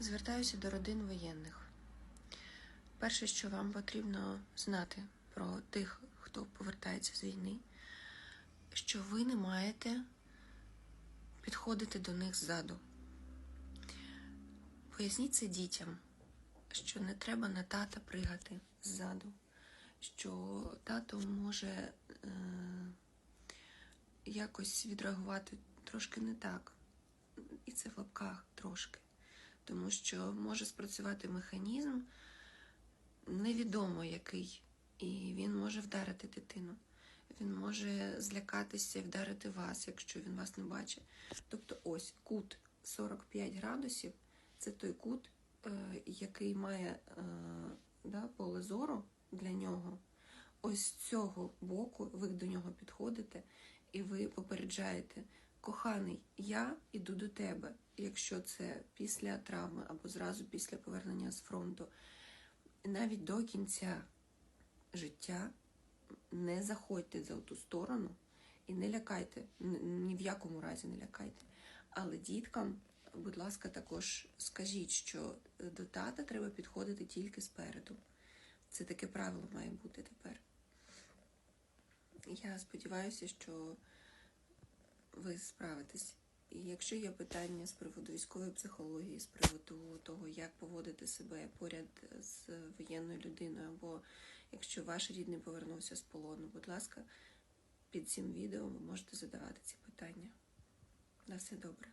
Звертаюся до родин воєнних. Перше, що вам потрібно знати про тих, хто повертається з війни, що ви не маєте підходити до них ззаду. Поясніть це дітям, що не треба на тата пригати ззаду, що тато може е, якось відреагувати трошки не так. І це в лапках трошки. Тому що може спрацювати механізм невідомо який, і він може вдарити дитину. Він може злякатися і вдарити вас, якщо він вас не бачить. Тобто, ось кут 45 градусів це той кут, е, який має е, да, поле зору для нього. Ось з цього боку ви до нього підходите і ви попереджаєте, коханий, я іду до тебе, якщо це після травми або зразу після повернення з фронту. Навіть до кінця життя не заходьте за ту сторону і не лякайте, ні в якому разі не лякайте. Але діткам, будь ласка, також скажіть, що до тата треба підходити тільки спереду. Це таке правило має бути тепер. Я сподіваюся, що ви справитесь. І якщо є питання з приводу військової психології, з приводу того, як поводити себе поряд з воєнною людиною, або якщо ваш рідний повернувся з полону, будь ласка, під цим відео ви можете задавати ці питання. На все добре.